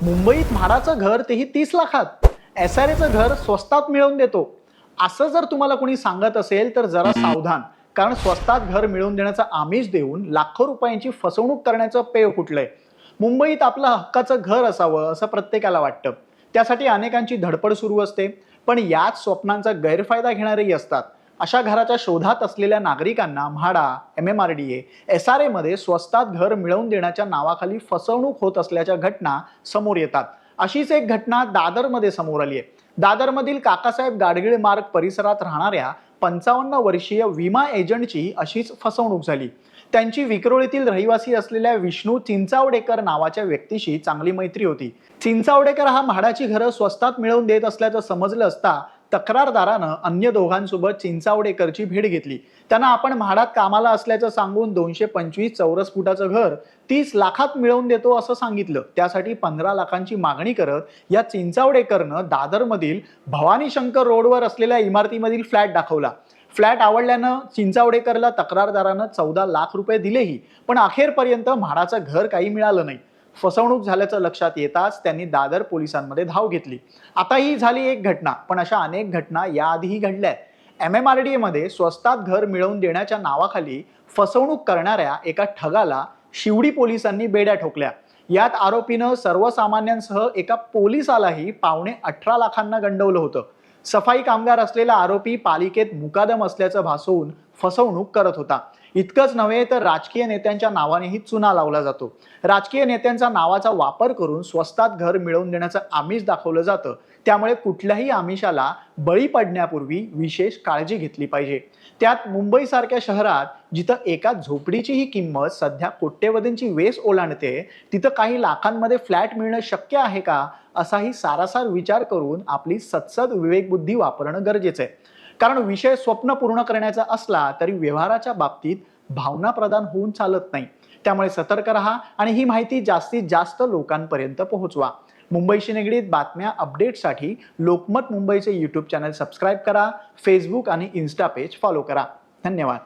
मुंबईत म्हाडाचं घर तेही तीस लाखात. एस आर एचं घर स्वस्तात मिळवून देतो. असं जर तुम्हाला कोणी सांगत असेल तर जरा सावधान. कारण स्वस्तात घर मिळवून देण्याचं आमिष देऊन लाखो रुपयांची फसवणूक करण्याचं पेय कुठलंय मुंबईत आपलं हक्काचं घर असावं असं प्रत्येकाला वाटतं. त्यासाठी अनेकांची धडपड सुरू असते. पण याच स्वप्नांचा गैरफायदा घेणारेही असतात. अशा घराच्या शोधात असलेल्या नागरिकांना MHADA M M R D A S R एमध्ये स्वस्तात घर मिळवून देण्याच्या नावाखाली फसवणूक होत असल्याच्या घटना समोर येतात. अशीच एक घटना दादरमध्ये समोर आली आहे. दादरमधील काकासाहेब गाडगीळ मार्ग परिसरात राहणाऱ्या पंचावन्न वर्षीय विमा एजंटची अशीच फसवणूक झाली. त्यांची विक्रोळीतील रहिवासी असलेल्या विष्णू चिंचावडेकर नावाच्या व्यक्तीशी चांगली मैत्री होती. चिंचावडेकर हा म्हाडाची घरं स्वस्तात मिळवून देत असल्याचं समजलं असता तक्रारदारानं अन्य दोघांसोबत चिंचावडेकरची भेट घेतली. त्यांना आपण म्हाडात कामाला असल्याचं सांगून दोनशे पंचवीस चौरस फुटाचं घर तीस लाखात मिळवून देतो असं सांगितलं. त्यासाठी पंधरा लाखांची मागणी करत या चिंचावडेकरनं दादरमधील भवानीशंकर रोडवर असलेल्या इमारतीमधील फ्लॅट दाखवला. फ्लॅट आवडल्यानं चिंचावडेकरला तक्रारदारानं चौदा लाख रुपये दिलेही पण अखेरपर्यंत म्हाडाचं घर काही मिळालं नाही. फसवणूक झाल्याचं लक्षात येताच त्यांनी दादर पोलिसांमध्ये धाव घेतली. आता ही झाली एक घटना पण अशा अनेक घटना याआधीही घडल्या एम एम आर डी एमध्ये स्वस्तात घर मिळवून देण्याच्या नावाखाली फसवणूक करणाऱ्या एका ठगाला शिवडी पोलिसांनी बेड्या ठोकल्या. यात आरोपीनं सर्वसामान्यांसह एका पोलिसालाही पावणे अठरा लाखांना गंडवलं होतं. सफाई कामगार असलेला आरोपी पालिकेत मुकादम असल्याचं भासवून फसवणूक करत होता. इतकंच नव्हे तर राजकीय नेत्यांच्या नावानेही चुना लावला जातो. राजकीय नेत्यांचा नावाचा वापर करून स्वस्तात घर मिळवून देण्याचं आमिष दाखवलं जातं. त्यामुळे कुठल्याही आमिषाला बळी पडण्यापूर्वी विशेष काळजी घेतली पाहिजे. त्यात मुंबईसारख्या शहरात जिथं एका झोपडीची ही किंमत सध्या कोट्यवधींची वेस ओलांडते तिथं काही लाखांमध्ये फ्लॅट मिळणं शक्य आहे का असाही सारासार विचार करून आपली सत्सद विवेकबुद्धी वापरणं गरजेचं आहे. कारण विषय स्वप्न पूर्ण करण्याचा असला तरी व्यवहाराच्या बाबतीत भावना प्रदान होऊन चालत नाही. त्यामुळे सतर्क राहा आणि ही माहिती जास्तीत जास्त लोकांपर्यंत पोहोचवा. मुंबईशी निगडीत बातम्या अपडेटसाठी लोकमत मुंबईचे यूट्यूब चॅनल सबस्क्राईब करा फेसबुक आणि इन्स्टा पेज फॉलो करा. धन्यवाद.